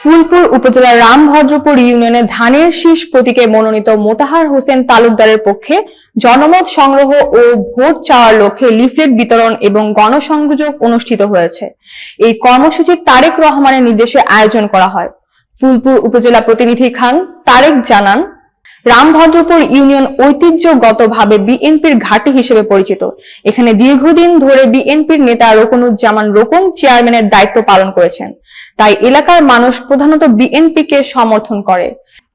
ফুলপুর উপজেলার রামভদ্রপুর ইউনিয়নে ধানের শীষ প্রতীকে মনোনীত মোতাহার হোসেন তালুকদারের পক্ষে জনমত সংগ্রহ ও ভোট চাওয়ার লক্ষ্যে লিফলেট বিতরণ এবং গণসংযোগ অনুষ্ঠিত হয়েছে। এই কর্মসূচি তারেক রহমানের নির্দেশে আয়োজন করা হয়। ফুলপুর উপজেলা প্রতিনিধি খান তারেক জানান রামভদ্রপুর ইউনিয়ন ঐতিহ্যগতভাবে বিএনপির ঘাঁটি হিসেবে পরিচিত। এখানে দীর্ঘদিন ধরে বিএনপির নেতা রোকনুজ্জামান রোকন চেয়ারম্যানের দায়িত্ব পালন করেছেন। তাই এলাকার মানুষ প্রধানত বিএনপিকে সমর্থন করে।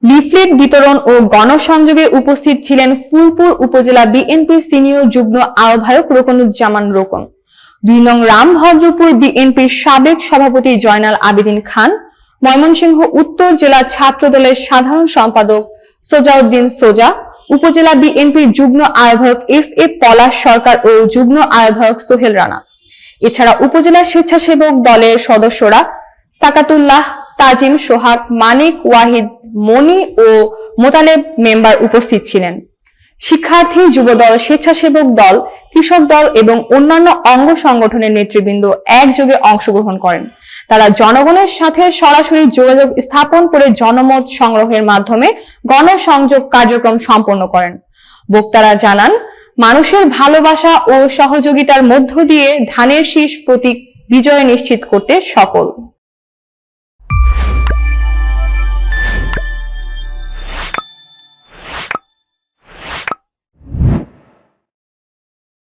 লিফলেট বিতরণ ও গণসংযোগে উপস্থিত ছিলেন ফুলপুর উপজেলা বিএনপির সিনিয়র যুগ্ম আহ্বায়ক রোকনুজ্জামান রোকন। দুই নং রামভদ্রপুর বিএনপির সাবেক সভাপতি জয়নাল আবেদিন খান, ময়মনসিংহ উত্তর জেলা ছাত্র দলের সাধারণ সম্পাদক সোজাউদ্দিন সোজা, উপজেলা বিএনপির যুগ্ম আহ্বায়ক এফ এ পলাশ সরকার ও যুগ্ম আহ্বায়ক সোহেল রানা। এছাড়া উপজেলা স্বেচ্ছাসেবক দলের সদস্যরা সাকাতুল্লাহ, তাজিম, সোহাগ, মানিক, ওয়াহিদ, মনি ও মোতালেব মেম্বার উপস্থিত ছিলেন। শিক্ষার্থী যুবদল স্বেচ্ছাসেবক দল কৃষক দল এবং অন্যান্য অঙ্গ সংগঠনের নেতৃবৃন্দ একযোগে অংশগ্রহণ করেন। তারা জনগণের সাথে সরাসরি যোগাযোগ স্থাপন করে জনমত সংগ্রহের মাধ্যমে গণসংযোগ কার্যক্রম সম্পন্ন করেন। বক্তারা জানান, মানুষের ভালোবাসা ও সহযোগিতার মধ্য দিয়ে ধানের শীষ প্রতীক বিজয় নিশ্চিত করতে সকল